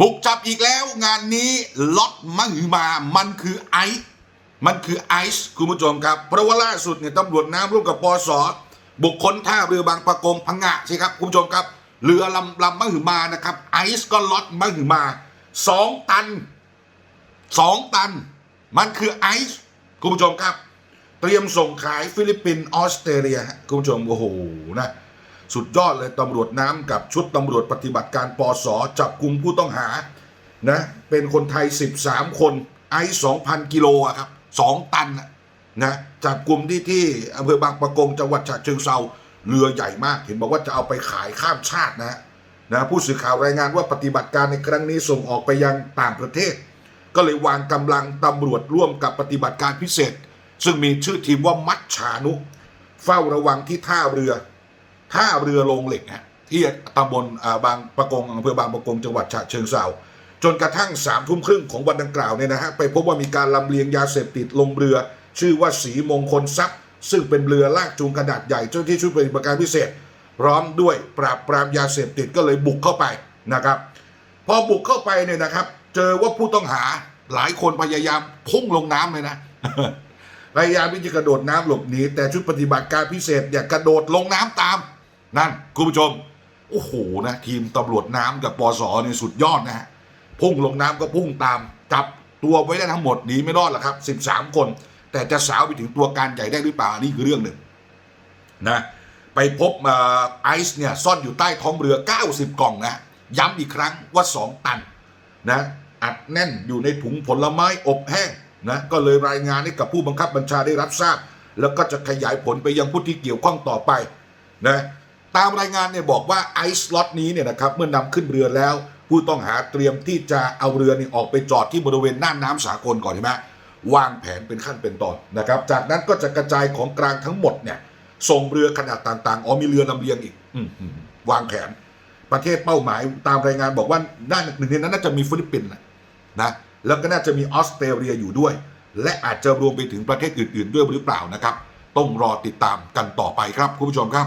บุกจับอีกแล้วงานนี้ล็อตมหึมามันคือไอซ์มันคือไอซ์คุณผู้ชมครับ เพราะว่าล่าสุดเนี่ยตำรวจน้ำร่วมกับปอสบุกค้นท่าเรือบางปะกงพังงะสิครับคุณผู้ชมครับ เรือลำลำมหึมานะครับไอซ์ก็ล็อตมหึมาสองตันสองตัน มันคือไอซ์คุณผู้ชมครับ เตรียมส่งขายฟิลิปปินส์ออสเตรเลียคุณผู้ชมโอ้โหนะ สุดยอดเลยตำรวจน้ำกับชุดตำรวจปฏิบัติการปอสจับกลุ่มผู้ต้องหานะเป็นคนไทย 13 คนไอซ์2,000 กิโลอะครับ 2 ตันนะจับกลุ่มที่ที่อำเภอบางปะกงจังหวัดฉะเชิงเซาเรือใหญ่มาก เห็นบอกว่าจะเอาไปขายข้ามชาตินะฮะนะผู้สื่อข่าวรายงานว่าปฏิบัติการในครั้งนี้ส่งออกไปยังต่างประเทศ ก็เลยวางกำลังตำรวจร่วมกับปฏิบัติการพิเศษ ซึ่งมีชื่อทีมว่ามัดฉานุ เฝ้าระวังที่ท่าเรือ ท่าเรือลงเหล็กฮะที่ตำบลอ่าบางประกงอำเภอบางประกงจังหวัดฉะเชิงเซาจนกระทั่งสามทุ่มครึ่งของวันดังกล่าวเนี่ยนะฮะไปพบว่ามีการลำเลียงยาเสพติดลงเรือ ชื่อว่าสีมงคลทรัพย์ ซึ่งเป็นเรือลากจูงขนาดใหญ่เจ้าที่ชุดปฏิบัติการพิเศษ พร้อมด้วยปราบปรามยาเสพติดก็เลยบุกเข้าไปนะครับพอบุกเข้าไปเนี่ยนะครับ เจอว่าผู้ต้องหาหลายคนพยายามพุ่งลงน้ำเลยนะพยายามที่จะกระโดดน้ำหลบหนีแต่ชุดปฏิบัติการพิเศษเนี่ยกระโดดลงน้ำตาม นั่นคุณผู้ชม โอ้โหนะทีมตำรวจน้ำกับปอสนี่สุดยอดนะฮะพุ่งลงน้ำก็พุ่งตามจับตัวไว้ได้ทั้งหมดหนีไม่รอดหรอกครับ 13 คน แต่จะสาวไปถึงตัวการใหญ่ได้หรือเปล่านี่คือเรื่องหนึ่งนะไปพบไอซ์เนี่ยซ่อนอยู่ใต้ท้องเรือ 90 กล่องนะย้ำอีกครั้งว่า 2 ตันนะอัดแน่นอยู่ในถุงผลไม้อบแห้งนะก็เลยรายงานให้กับผู้บังคับบัญชาได้รับทราบ แล้วก็จะขยายผลไปยังผู้ที่เกี่ยวข้องต่อไปนะ ตามรายงานเนี่ยบอกว่าไอซ์ล็อตนี้เนี่ยนะครับเมื่อนำขึ้นเรือแล้ว ผู้ต้องหาเตรียมที่จะเอาเรือนี่ออกไปจอดที่บริเวณน่านน้ำสากลก่อนใช่ไหมวางแผนเป็นขั้นเป็นตอนนะครับ จากนั้นก็จะกระจายของกลางทั้งหมดเนี่ยส่งเรือขนาดต่างๆอ๋อมีเรือลำเลียงอีกอวางแผน ประเทศเป้าหมายตามรายงานบอกว่าน่าหนึ่งในนั้นน่าจะมีฟิลิปปินส์นะนะแล้วก็น่าจะมีออสเตรเลียอยู่ด้วย และอาจจะรวมไปถึงประเทศอื่น ๆ ด้วยหรือเปล่านะครับ ต้องรอติดตามกันต่อไปครับคุณผู้ชมครับ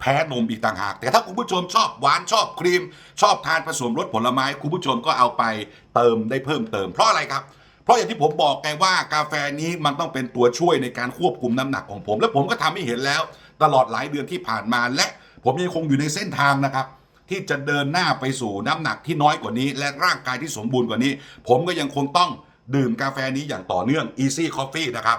แพ้นมอีกต่างหาก แต่ถ้าคุณผู้ชมชอบหวานชอบครีม ชอบทานผสมรสผลไม้ คุณผู้ชมก็เอาไปเติมได้เพิ่มเติมเพราะอะไรครับเพราะอย่างที่ผมบอกไงว่ากาแฟนี้มันต้องเป็นตัวช่วยในการควบคุมน้ำหนักของผม และผมก็ทำให้เห็นแล้ว ตลอดหลายเดือนที่ผ่านมา และผมยังคงอยู่ในเส้นทางนะครับ ที่จะเดินหน้าไปสู่น้ำหนักที่น้อยกว่านี้ และร่างกายที่สมบูรณ์กว่านี้ ผมก็ยังคงต้องดื่มกาแฟนี้อย่างต่อเนื่อง Easy Coffee นะครับ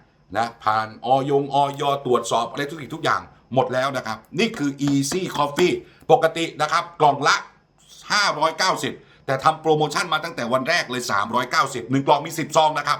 นะผ่านออยงออยตรวจสอบอะไรทุกสิ่งทุกอย่างหมดแล้วนะครับ นี่คือ Easy Coffee ปกตินะครับกล่องละ 590 แต่ทำโปรโมชั่นมาตั้งแต่วันแรกเลย 390หนึ่งกล่องมี 10 ซองนะครับ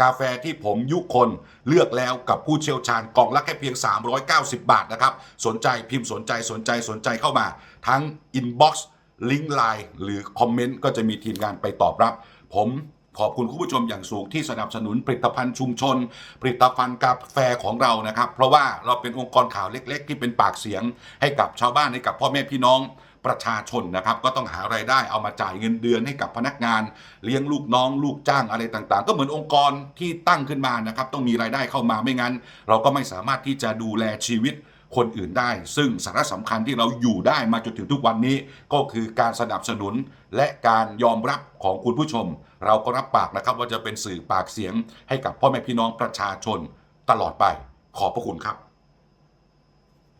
กาแฟที่ผมยุคนเลือกแล้วกับผู้เชี่ยวชาญกล่องละแค่เพียง 390 บาทนะครับ สนใจพิมพ์สนใจสนใจสนใจเข้ามา ทั้งอินบ็อกซ์ลิงก์ไลน์หรือคอมเมนต์ก็จะมีทีมงานไปตอบรับ ผม ขอบคุณคุณผู้ชมอย่างสูงที่สนับสนุนผลิตภัณฑ์ชุมชน ผลิตภัณฑ์กาแฟของเรานะครับ เพราะว่าเราเป็นองค์กรข่าวเล็ก ๆ ที่เป็นปากเสียง ให้กับชาวบ้านให้กับพ่อแม่พี่น้องประชาชนนะครับก็ต้องหารายได้เอามาจ่ายเงินเดือนให้กับพนักงาน เลี้ยงลูกน้อง ลูกจ้างอะไรต่างๆ ก็เหมือนองค์กรที่ตั้งขึ้นมานะครับต้องมีรายได้เข้ามาไม่งั้น เราก็ไม่สามารถที่จะดูแลชีวิต คนอื่นได้ ซึ่งสาระสำคัญที่เราอยู่ได้มาจนถึงทุกวันนี้ ก็คือการสนับสนุนและการยอมรับของคุณผู้ชม เราก็รับปากนะครับว่าจะเป็นสื่อปากเสียงให้กับพ่อแม่พี่น้องประชาชนตลอดไป ขอบพระคุณครับ